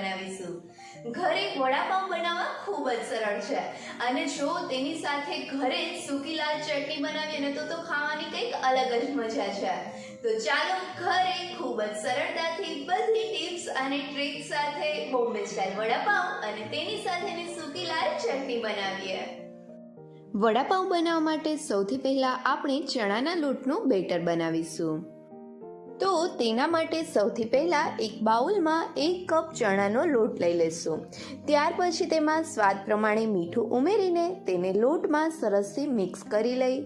બનાવીશું. ઘરે વડાપાઉં બનાવવા ખૂબ જ સરળ છે. અને જો તેની સાથે ઘરે સૂકી લાલ ચટણી બનાવીએ ને તો તો ખાવાની કંઈક અલગ જ મજા છે. તો ચાલો ઘરે ખૂબ જ સરળતાથી બધી ટિપ્સ અને ટ્રીક સાથે બોમ્બે સ્ટાઇલ વડાપાઉં અને તેની સાથેની સૂકી લાલ ચટણી બનાવીએ. વડાપાઉં બનાવવા માટે સૌથી પહેલાં આપણે ચણાના લોટનું બેટર બનાવીશું. તો તેના માટે સૌથી પહેલાં એક બાઉલમાં એક કપ ચણાનો લોટ લઈ લેશું. ત્યાર પછી તેમાં સ્વાદ પ્રમાણે મીઠું ઉમેરીને તેને લોટમાં સરસથી મિક્સ કરી લઈ,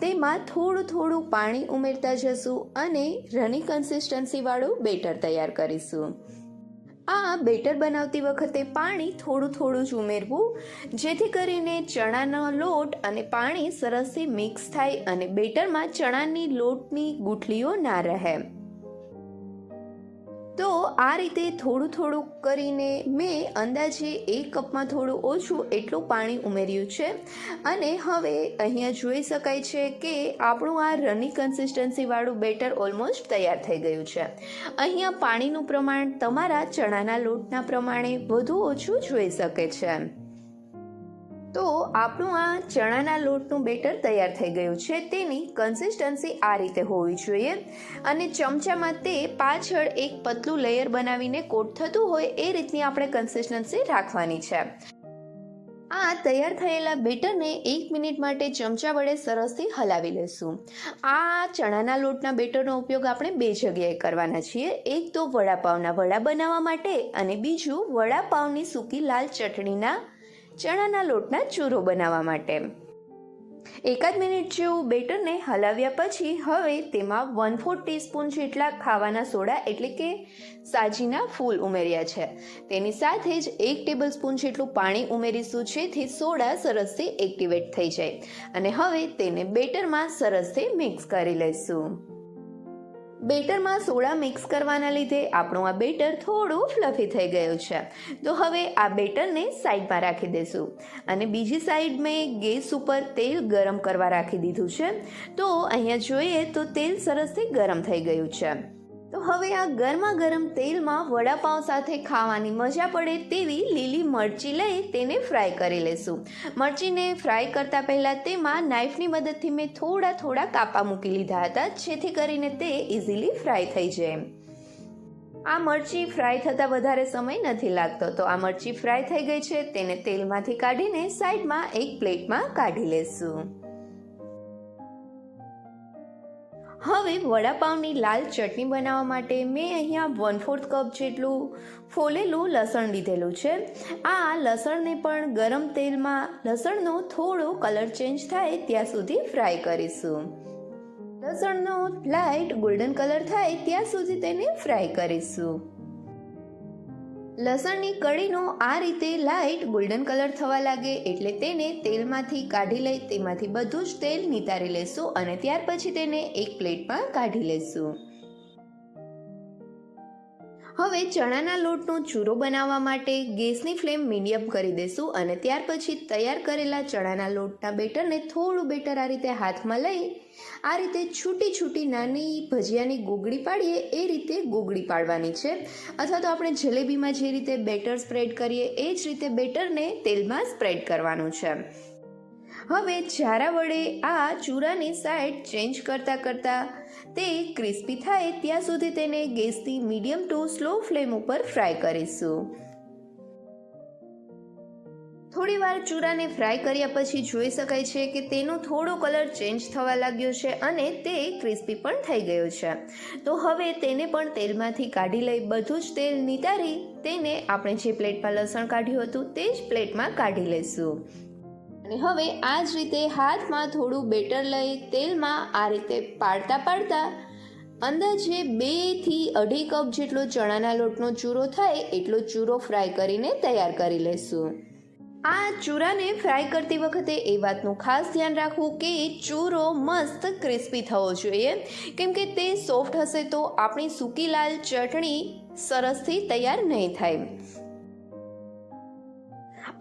તેમાં થોડું થોડું પાણી ઉમેરતા જશું અને રની કન્સિસ્ટન્સીવાળું બેટર તૈયાર કરીશું. આ બેટર બનાવતી વખતે પાણી થોડું થોડું જ ઉમેરવું, જેથી કરીને ચણાનો લોટ અને પાણી સરસથી મિક્સ થાય અને બેટરમાં ચણાની લોટની ગુઠલીઓ ના રહે. તો આ રીતે થોડું થોડું કરીને મેં અંદાજે એક કપમાં થોડું ઓછું એટલું પાણી ઉમેર્યું છે. અને હવે અહીંયા જોઈ શકાય છે કે આપણું આ રની કન્સિસ્ટન્સીવાળું બેટર ઓલમોસ્ટ તૈયાર થઈ ગયું છે. અહીંયા પાણીનું પ્રમાણ તમારા ચણાના લોટના પ્રમાણે વધુ ઓછું જોઈ શકે છે. તો આપણું આ ચણાના લોટનું બેટર તૈયાર થઈ ગયું છે. તેની કન્સિસ્ટન્સી આ રીતે હોવી જોઈએ અને ચમચામાં તે પાછળ એક પતલું લેયર બનાવીને કોટ થતું હોય એ રીતની આપણે કન્સિસ્ટન્સી રાખવાની છે. આ તૈયાર થયેલા બેટરને એક મિનિટ માટે ચમચા વડે સરસથી હલાવી લેશું. આ ચણાના લોટના બેટરનો ઉપયોગ આપણે બે જગ્યાએ કરવાના છીએ. એક તો વડાપાવના વડા બનાવવા માટે અને બીજું વડાપાવની સૂકી લાલ ચટણીના ચણાના લોટના ચૂરો બનાવવા માટે. એકાદ મિનિટ જેવું બેટરને હલાવ્યા પછી હવે તેમાં વન ફોર ટીસ્પૂન જેટલા ખાવાના સોડા એટલે કે સાજીના ફૂલ ઉમેર્યા છે. તેની સાથે જ એક ટેબલ સ્પૂન જેટલું પાણી ઉમેરીશું જેથી સોડા સરસથી એક્ટિવેટ થઈ જાય. અને હવે તેને બેટરમાં સરસથી મિક્સ કરી લઈશું. બેટરમાં સોડા મિક્સ કરવાના લીધે આપણું આ બેટર થોડું ફ્લફી થઈ ગયું છે. તો હવે આ બેટરને સાઈડમાં રાખી દઈશું અને બીજી સાઈડ મેં ગેસ ઉપર તેલ ગરમ કરવા રાખી દીધું છે. તો અહીંયા જોઈએ તો તેલ સરસથી ગરમ થઈ ગયું છે. તો હવે આ ગરમા ગરમ તેલમાં વડાપાઉં સાથે ખાવાની મજા પડે તેવી લીલી મરચી લઈ તેને ફ્રાય કરી લેશું. મરચીને ફ્રાય કરતા પહેલાં તેમાં નાઈફની મદદથી મેં થોડા થોડા કાપા મૂકી લીધા હતા, જેથી કરીને તે ઇઝીલી ફ્રાય થઈ જાય. આ મરચી ફ્રાય થતાં વધારે સમય નથી લાગતો, તો આ મરચી ફ્રાય થઈ ગઈ છે, તેને તેલમાંથી કાઢીને સાઈડમાં એક પ્લેટમાં કાઢી લેશું. હવે વડાપાઉંની લાલ ચટણી બનાવવા માટે મેં અહીંયા વન ફોર્થ કપ જેટલું ફોલેલું લસણ લીધેલું છે. આ લસણને પણ ગરમ તેલમાં, લસણનો થોડો કલર ચેન્જ થાય ત્યાં સુધી ફ્રાય કરીશું. લસણનો લાઇટ ગોલ્ડન કલર થાય ત્યાં સુધી તેને ફ્રાય કરીશું. લસણની કળીનો આ રીતે લાઇટ ગોલ્ડન કલર થવા લાગે એટલે તેને તેલમાંથી કાઢી લઈ તેમાંથી બધું જ તેલ નિતારી લેશું અને ત્યાર પછી તેને એક પ્લેટમાં કાઢી લેશું. હવે ચણાના લોટનો ચૂરો બનાવવા માટે ગેસની ફ્લેમ મીડિયમ કરી દેશું અને ત્યાર પછી તૈયાર કરેલા ચણાના લોટના બેટરને થોડું બેટર આ રીતે હાથમાં લઈ આ રીતે છૂટી છૂટી નાની ભજીયાની ગોગળી પાડીએ એ રીતે ગોગળી પાડવાની છે. અથવા તો આપણે જલેબીમાં જે રીતે બેટર સ્પ્રેડ કરીએ એ જ રીતે બેટરને તેલમાં સ્પ્રેડ કરવાનું છે. હવે જારા વડે આ ચૂરાની સાઈડ ચેન્જ કરતાં કરતાં તે ક્રિસ્પી થાય ત્યાં સુધી તેને ગેસની મીડિયમ ટુ સ્લો ફ્લેમ ઉપર ફ્રાય કરીશું. થોડી વાર ચૂરાને ફ્રાય કર્યા પછી જોઈ શકાય છે કે તેનો થોડો કલર ચેન્જ થવા લાગ્યો છે અને તે ક્રિસ્પી પણ થઈ ગયો છે. તો હવે તેને પણ તેલમાંથી કાઢી લઈ બધું જ તેલ નિતારી તેને આપણે જે પ્લેટમાં લસણ કાઢ્યું હતું તે જ પ્લેટમાં કાઢી લઈશું. અને હવે આ જ રીતે હાથમાં થોડું બેટર લઈ તેલમાં આ રીતે પાડતા પાડતા અંદાજે બેથી અઢી કપ જેટલો ચણાના લોટનો ચૂરો થાય એટલો ચૂરો ફ્રાય કરીને તૈયાર કરી લેશું. આ ચૂરાને ફ્રાય કરતી વખતે એ વાતનું ખાસ ધ્યાન રાખવું કે ચૂરો મસ્ત ક્રિસ્પી થવો જોઈએ. કેમ કે તે સોફ્ટ હશે તો આપણી સૂકી લાલ ચટણી સરસથી તૈયાર નહીં થાય.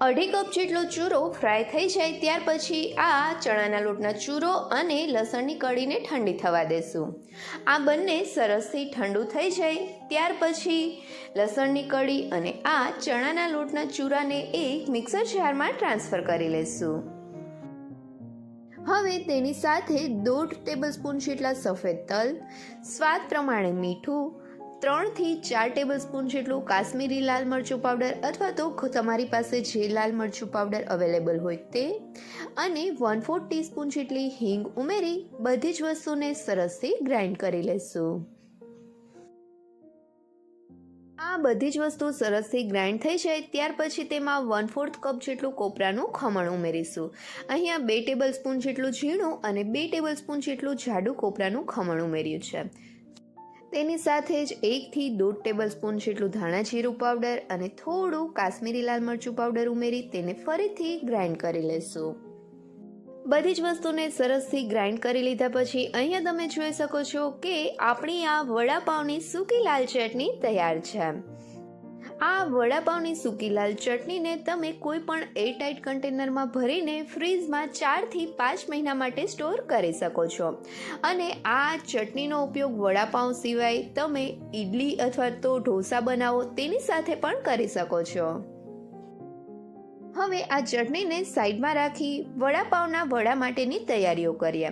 અઢી કપ જેટલો ચૂરો ફ્રાય થઈ જાય ત્યાર પછી આ ચણાના લોટના ચૂરો અને લસણની કઢીને ઠંડી થવા દેશું. આ બંને સરસથી ઠંડુ થઈ જાય ત્યાર પછી લસણની કઢી અને આ ચણાના લોટના ચૂરાને એક મિક્સર જારમાં ટ્રાન્સફર કરી લેશું. હવે તેની સાથે દોઢ ટેબલસ્પૂન જેટલા સફેદ તલ, સ્વાદ પ્રમાણે મીઠું ત્રણથી ચાર ટેબલ સ્પૂન જેટલું કાશ્મીરી લાલ મરચું પાવડર અથવા તો તમારી પાસે જે લાલ મરચું પાવડર અવેલેબલ હોય તે. અને વન ફોર્થ ટીસ્પૂન જેટલી હિંગ ઉમેરી બધી જ વસ્તુને સરસથી ગ્રાઇન્ડ કરી લેશું. આ બધી જ વસ્તુ સરસથી ગ્રાઇન્ડ થઈ જાય ત્યાર પછી તેમાં વન ફોર્થ કપ જેટલું કોપરાનું ખમણ ઉમેરીશું. અહીંયા બે ટેબલ સ્પૂન જેટલું ઝીણું અને બે ટેબલ સ્પૂન જેટલું જાડું કોપરાનું ખમણ ઉમેર્યું છે. તેની સાથે જ એકથી દોઢ ટેબલ સ્પૂન જેટલું ધાણા જીરું પાવડર અને થોડું કાશ્મીરી લાલ મરચું પાવડર ઉમેરી તેને ફરીથી ગ્રાઇન્ડ કરી લેશું. બધી જ વસ્તુને સરસથી ગ્રાઇન્ડ કરી લીધા પછી અહીંયા તમે જોઈ શકો છો કે આપણી આ વડાપાવની સૂકી લાલ ચટણી તૈયાર છે. આ વડાપાઉની સૂકી લાલ ચટણીને તમે કોઈ પણ એરટાઇટ કન્ટેનરમાં ભરીને ફ્રીઝમાં ચારથી પાંચ મહિના માટે સ્ટોર કરી શકો છો. અને આ ચટણીનો ઉપયોગ વડાપાઉં સિવાય તમે ઈડલી અથવા તો ઢોસા બનાવો તેની સાથે પણ કરી શકો છો. હવે આ ચટણીને સાઈડમાં રાખી વડાપાઉંના વડા માટેની તૈયારીઓ કરીએ.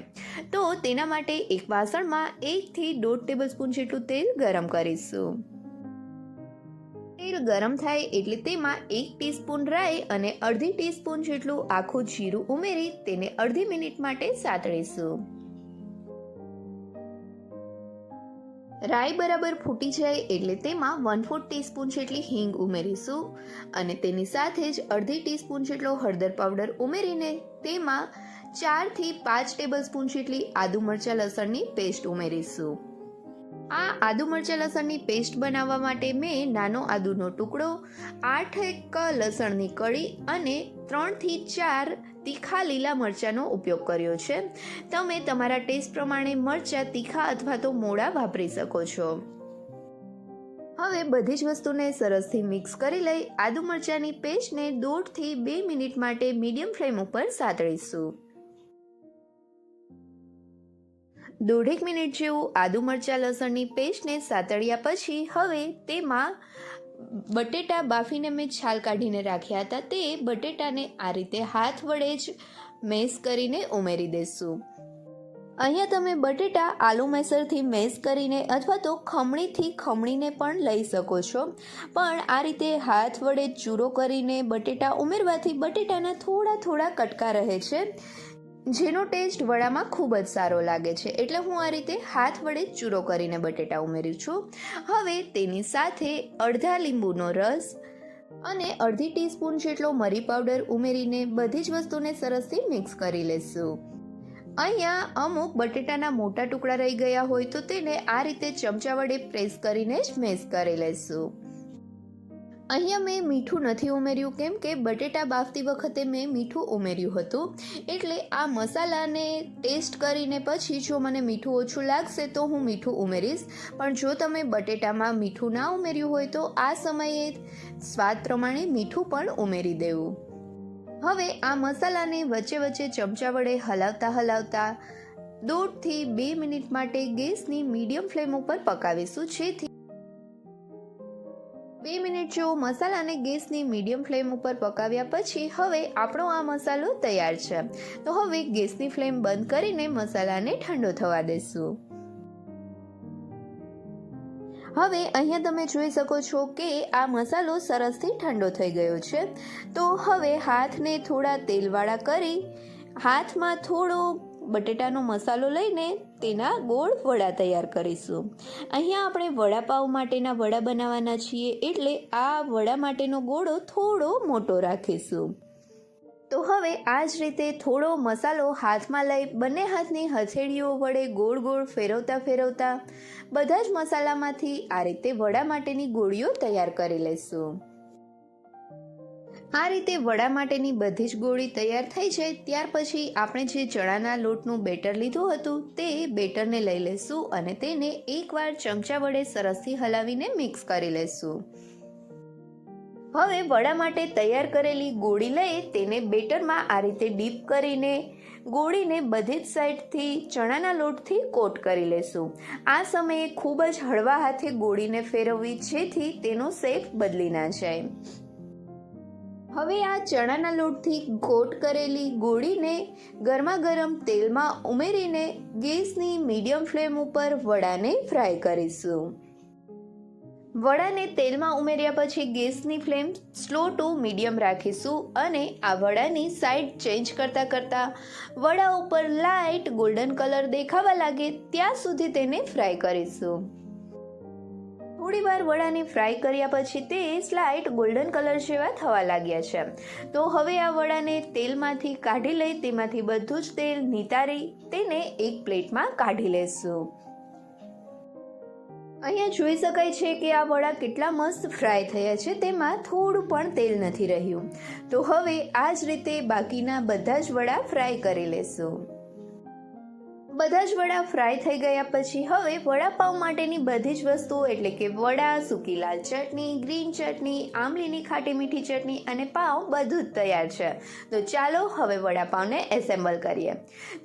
તો તેના માટે એક વાસણમાં એકથી દોઢ ટેબલસ્પૂન જેટલું તેલ ગરમ કરીશું. તેલ ગરમ થાય એટલે તેમાં એક ટીસ્પૂન રાઈ અને અડધી ટીસ્પૂન જેટલું આખું જીરું ઉમેરી તેને અડધી મિનિટ માટે સાતળીશું. રાઈ બરાબર ફૂટી જાય એટલે તેમાં વન ફોર્થ ટીસ્પૂન જેટલી હિંગ ઉમેરીશું અને તેની સાથે જ અડધી ટીસ્પૂન જેટલો હળદર પાવડર ઉમેરીને તેમાં ચારથી પાંચ ટેબલ સ્પૂન જેટલી આદુ મરચાં લસણની પેસ્ટ ઉમેરીશું. આ આદુ મરચાં લસણની પેસ્ટ બનાવવા માટે મેં નાનો આદુનો ટુકડો, આઠ એક લસણની કળી અને ત્રણથી ચાર તીખા લીલા મરચાંનો ઉપયોગ કર્યો છે. તમે તમારા ટેસ્ટ પ્રમાણે મરચાં તીખા અથવા તો મોડા વાપરી શકો છો. હવે બધી જ વસ્તુને સરસથી મિક્સ કરી લઈ આદુ મરચાંની પેસ્ટને દોઢથી બે મિનિટ માટે મીડિયમ ફ્લેમ ઉપર સાતળીશું. દોઢેક મિનિટ જેવું આદુ મરચાં લસણની પેસ્ટને સાતળ્યા પછી હવે તેમાં બટેટા બાફીને મેં છાલ કાઢીને રાખ્યા હતા. તે બટેટાને આ રીતે હાથ વડે જ મેસ કરીને ઉમેરી દેશું. અહીંયા તમે બટેટા આલુ મેસરથી મેસ કરીને અથવા તો ખમણીથી ખમણીને પણ લઈ શકો છો. પણ આ રીતે હાથ વડે ચૂરો કરીને બટેટા ઉમેરવાથી બટેટાના થોડા થોડા કટકા રહે છે. જેનો ટેસ્ટ વડામાં ખૂબ જ સારો લાગે છે. એટલે હું આ રીતે હાથ વડે ચૂરો કરીને બટેટા ઉમેરું છું. હવે તેની સાથે અડધા લીંબુનો રસ અને અડધી ટીસ્પૂન જેટલો મરી પાવડર ઉમેરીને બધી જ વસ્તુને સરસથી મિક્સ કરી લેશું. અહીંયા અમુક બટેટાના મોટા ટુકડા રહી ગયા હોય તો તેને આ રીતે ચમચા વડે પ્રેસ કરીને જ મેશ કરી લેશું. અહીંયા મેં મીઠું નથી ઉમેર્યું. કેમ કે બટેટા બાફતી વખતે મેં મીઠું ઉમેર્યું હતું. એટલે આ મસાલાને ટેસ્ટ કરીને પછી જો મને મીઠું ઓછું લાગશે તો હું મીઠું ઉમેરીશ. પણ જો તમે બટેટામાં મીઠું ના ઉમેર્યું હોય તો આ સમયે સ્વાદ પ્રમાણે મીઠું પણ ઉમેરી દેવું. હવે આ મસાલાને વચ્ચે વચ્ચે ચમચા વડે હલાવતા હલાવતા દોઢથી બે મિનિટ માટે ગેસની મીડિયમ ફ્લેમ ઉપર પકાવીશું. જેથી બે મિનિટ જેવો મસાલાને ગેસની મીડિયમ ફ્લેમ ઉપર પકાવ્યા પછી હવે આપણો આ મસાલો તૈયાર છે. તો હવે ગેસની ફ્લેમ બંધ કરીને મસાલાને ઠંડો થવા દેશું. હવે અહીંયા તમે જોઈ શકો છો કે આ મસાલો સરસથી ઠંડો થઈ ગયો છે. તો હવે હાથને થોડા તેલવાળા કરી, હાથમાં થોડો બટેટાનો મસાલો લઈને તેના ગોળ વડા તૈયાર કરીશું. અહીંયા આપણે વડાપાવ માટેના વડા બનાવવાના છીએ એટલે આ વડા માટેનો ગોળો થોડો મોટો રાખીશું. તો હવે આ જ રીતે થોડો મસાલો હાથમાં લઈ બંને હાથની હથેળીઓ વડે ગોળ ગોળ ફેરવતા ફેરવતા બધા જ મસાલામાંથી આ રીતે વડા માટેની ગોળીઓ તૈયાર કરી લઈશું. આ રીતે વડા માટેની બધી જ ગોળી તૈયાર થઈ જાય ત્યાર પછી આપણે જે ચણાના લોટનું બેટર લીધું હતું તે બેટરને લઈ લેશું અને તેને એકવાર ચમચા વડે સરસથી હલાવીને મિક્સ કરી લેશું. હવે વડા માટે તૈયાર કરેલી ગોળી લઈ તેને બેટરમાં આ રીતે ડીપ કરીને ગોળીને બધી જ સાઈડથી ચણાના લોટથી કોટ કરી લેશું. આ સમયે ખૂબ જ હળવા હાથે ગોળીને ફેરવવી જેથી તેનો શેપ બદલી ના જાય. હવે આ ચણાના લોટથી કોટ કરેલી ગોળીને ગરમા ગરમ તેલમાં ઉમેરીને ગેસની મીડિયમ ફ્લેમ ઉપર વડાને ફ્રાય કરીશું. વડાને તેલમાં ઉમેર્યા પછી ગેસની ફ્લેમ સ્લો ટુ મીડિયમ રાખીશું અને આ વડાની સાઈડ ચેન્જ કરતાં કરતાં વડા ઉપર લાઇટ ગોલ્ડન કલર દેખાવા લાગે ત્યાં સુધી તેને ફ્રાય કરીશું. થોડી વાર વડાને ફ્રાય કર્યા પછી તે સ્લાઇટ ગોલ્ડન કલર જેવા થવા લાગ્યા છે. તો હવે આ વડાને તેલમાંથી કાઢી લઈ તેમાંથી બધું જ તેલ નિતારી તેને એક પ્લેટમાં કાઢી લેશું. અહીંયા જોઈ શકાય છે કે આ વડા કેટલા મસ્ત ફ્રાય થયા છે, તેમાં થોડું પણ તેલ નથી રહ્યું. તો હવે આ જ રીતે બાકીના બધા જ વડા ફ્રાય કરી લેશું. બધા જ વડા ફ્રાય થઈ ગયા પછી હવે વડાપાઉં માટેની બધી જ વસ્તુઓ એટલે કે વડા, સૂકી લાલ ચટણી, ગ્રીન ચટણી આમલીની ખાટી મીઠી ચટણી અને પાઉં બધું જ તૈયાર છે. તો ચાલો હવે વડાપાઉંને એસેમ્બલ કરીએ.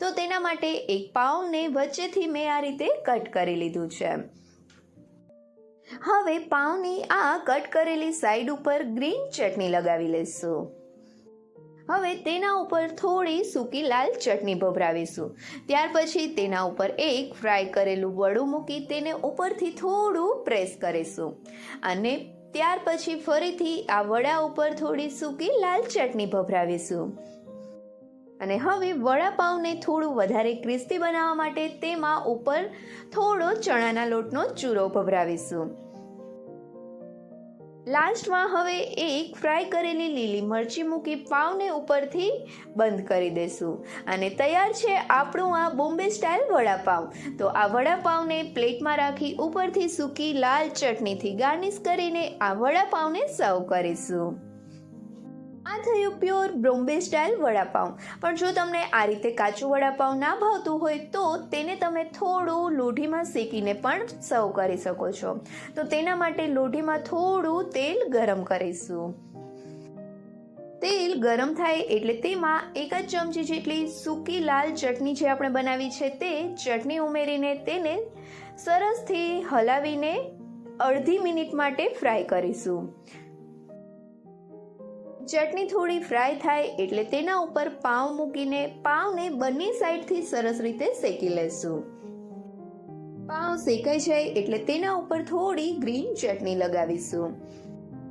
તો તેના માટે એક પાઉંને વચ્ચેથી મેં આ રીતે કટ કરી લીધું છે. હવે પાઉની આ કટ કરેલી સાઈડ ઉપર ગ્રીન ચટણી લગાવી લઈશું. હવે તેના ઉપર થોડી સૂકી લાલ ચટણી ભભરાવીશું. ત્યાર પછી તેના ઉપર એક ફ્રાય કરેલું વડું મૂકી તેને ઉપરથી થોડું પ્રેસ કરીશું. અને ત્યાર પછી ફરીથી આ વડા ઉપર થોડી સૂકી લાલ ચટણી ભભરાવીશું. અને હવે વડાપાઉંને થોડું વધારે ક્રિસ્પી બનાવવા માટે તેમાં ઉપર થોડો ચણાના લોટનો ચૂરો ભભરાવીશું. લાસ્ટમાં હવે એક ફ્રાય કરેલી લીલી મરચી મૂકી પાવને ઉપરથી બંધ કરી દેશું. અને તૈયાર છે આપણું આ બોમ્બે સ્ટાઇલ વડાપાવ. તો આ વડાપાવને પ્લેટમાં રાખી ઉપરથી સૂકી લાલ ચટણીથી ગાર્નિશ કરીને આ વડાપાવને સર્વ કરીશું. થયું પ્યોર બોમ્બે સ્ટાઇલ વડાપાઉં. પણ જો તમને આ રીતે કાચું વડાપાઉં ના ભાવતું હોય તો તેને તમે થોડું લોઢીમાં શેકીને પણ સર્વ કરી શકો છો. તો તેના માટે લોઢીમાં થોડું તેલ ગરમ કરીશું. તેલ ગરમ થાય એટલે તેમાં એક જ ચમચી જેટલી સૂકી લાલ ચટણી જે આપણે બનાવી છે તે ચટણી ઉમેરીને તેને સરસથી હલાવીને અડધી મિનિટ માટે ફ્રાય કરીશું. ચટણી થોડી ફ્રાય થાય એટલે તેના ઉપર પાઉં મૂકીને પાવને બંને સાઈડથી સરસ રીતે શેકી લેશું. પાઉં શેકાઈ જાય એટલે તેના ઉપર થોડી ગ્રીન ચટણી લગાવીશું.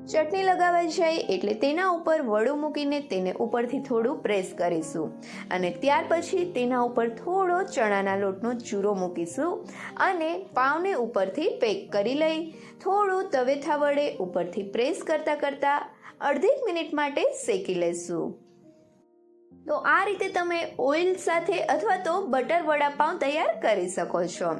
ચટણી લગાવાઈ જાય એટલે તેના ઉપર વડું મૂકીને તેને ઉપરથી થોડું પ્રેસ કરીશું અને ત્યાર પછી તેના ઉપર થોડો ચણાના લોટનો ચૂરો મૂકીશું અને પાવને ઉપરથી પેક કરી લઈ થોડું તવેથા વડે ઉપરથી પ્રેસ કરતાં કરતાં અડધી મિનિટ માટે શેકી લેશું. તો આ રીતે તમે ઓઇલ સાથે અથવા તો બટર વડાપાઉં તૈયાર કરી શકો છો.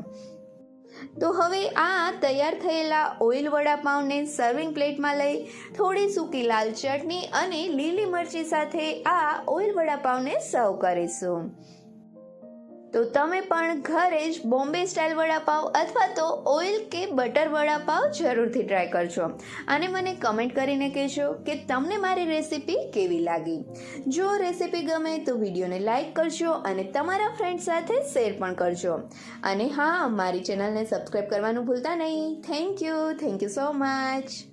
તો હવે આ તૈયાર થયેલા ઓઇલ વડાપાઉંને સર્વિંગ પ્લેટમાં લઈ થોડી સૂકી લાલ ચટણી અને લીલી મરચી સાથે આ ઓઇલ વડાપાઉંને સર્વ કરીશું. તો તમે પણ ઘરે જ બોમ્બે સ્ટાઇલ વડાપાવ અથવા તો ઓઇલ કે બટર વડાપાવ જરૂરથી ટ્રાય કરજો. અને મને કમેન્ટ કરીને કહેજો કે તમને મારી રેસીપી કેવી લાગી. જો રેસીપી ગમે તો વિડીયોને લાઇક કરજો અને તમારા ફ્રેન્ડ સાથે શેર પણ કરજો. અને હા, મારી ચેનલને સબસ્ક્રાઈબ કરવાનું ભૂલતા નહીં. Thank you. Thank you so much.